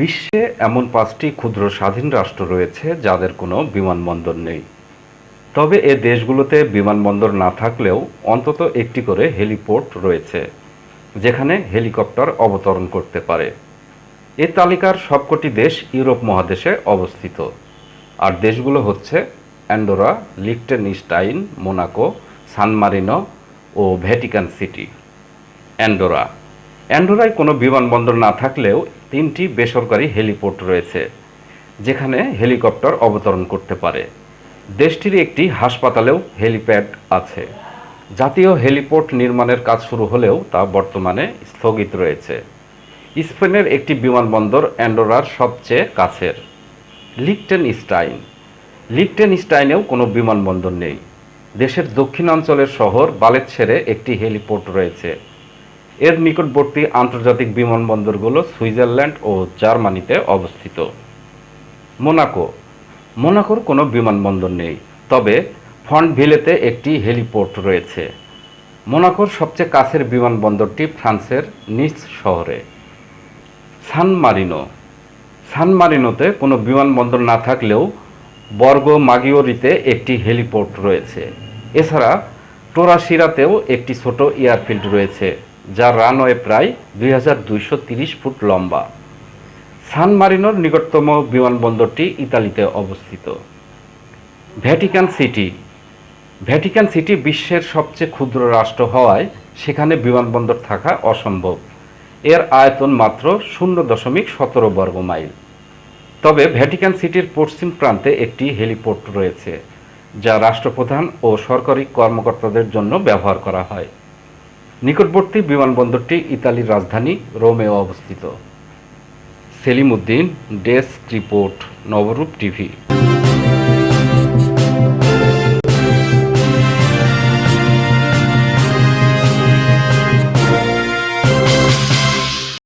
বিশ্বে এমন পাঁচটি ক্ষুদ্র স্বাধীন রাষ্ট্র রয়েছে যাদের কোনো বিমানবন্দর নেই। তবে এ দেশগুলোতে বিমানবন্দর না থাকলেও অন্তত একটি করে হেলিপোর্ট রয়েছে, যেখানে হেলিকপ্টার অবতরণ করতে পারে। এ তালিকার সবকটি দেশ ইউরোপ মহাদেশে অবস্থিত, আর দেশগুলো হচ্ছে Andorra Liechtenstein Monaco San Marino ও ভ্যাটিকান সিটি। অ্যান্ডোরা। অ্যান্ডোরায় কোনো বিমানবন্দর না থাকলেও তিনটি বেসরকারি হেলিপোর্ট রয়েছে, যেখানে হেলিকপ্টার অবতরণ করতে পারে। দেশটির একটি হাসপাতালেও হেলিপ্যাড আছে। জাতীয় হেলিপোর্ট নির্মাণের কাজ শুরু হলেও তা বর্তমানে স্থগিত রয়েছে। স্পেনের একটি বিমানবন্দর অ্যান্ডোরার সবচেয়ে কাছের লিকটেন স্টাইন লিকটেন স্টাইনেও কোনো বিমানবন্দর নেই। দেশের দক্ষিণাঞ্চলের শহর বালেৎসেরে একটি হেলিপোর্ট রয়েছে। এর নিকটবর্তী আন্তর্জাতিক বিমানবন্দরগুলো সুইজারল্যান্ড ও জার্মানিতে অবস্থিত। মোনাকো। মোনাকোর কোনো বিমানবন্দর নেই, তবে ফন্টভিলেতে একটি হেলিপোর্ট রয়েছে। মোনাকোর সবচেয়ে কাছের বিমানবন্দরটি ফ্রান্সের নিস শহরে। সান মারিনো। সান মারিনোতে কোনো বিমানবন্দর না থাকলেও বর্গ মাগিওরিতে একটি হেলিপোর্ট রয়েছে। এছাড়া টোরাশিরাতেও একটি ছোট এয়ারফিল্ড রয়েছে। যার রানওয়ে প্রায় দুই ফুট লম্বা। সান মারিনোর নিকটতম বিমানবন্দরটি ইতালিতে অবস্থিত। Vatican city. ভ্যাটিকান সিটি বিশ্বের সবচেয়ে ক্ষুদ্র রাষ্ট্র হওয়ায় সেখানে বিমানবন্দর থাকা অসম্ভব। এর আয়তন মাত্র শূন্য দশমিক সতেরো বর্গ মাইল। তবে ভ্যাটিকান সিটির পশ্চিম প্রান্তে একটি হেলিপোর্ট রয়েছে, যা রাষ্ট্রপ্রধান ও সরকারি কর্মকর্তাদের জন্য ব্যবহার করা হয়। নিকটবর্তী বিমানবন্দরটি ইতালির রাজধানী রোমে অবস্থিত। Selim Uddin desk report Nabarup TV.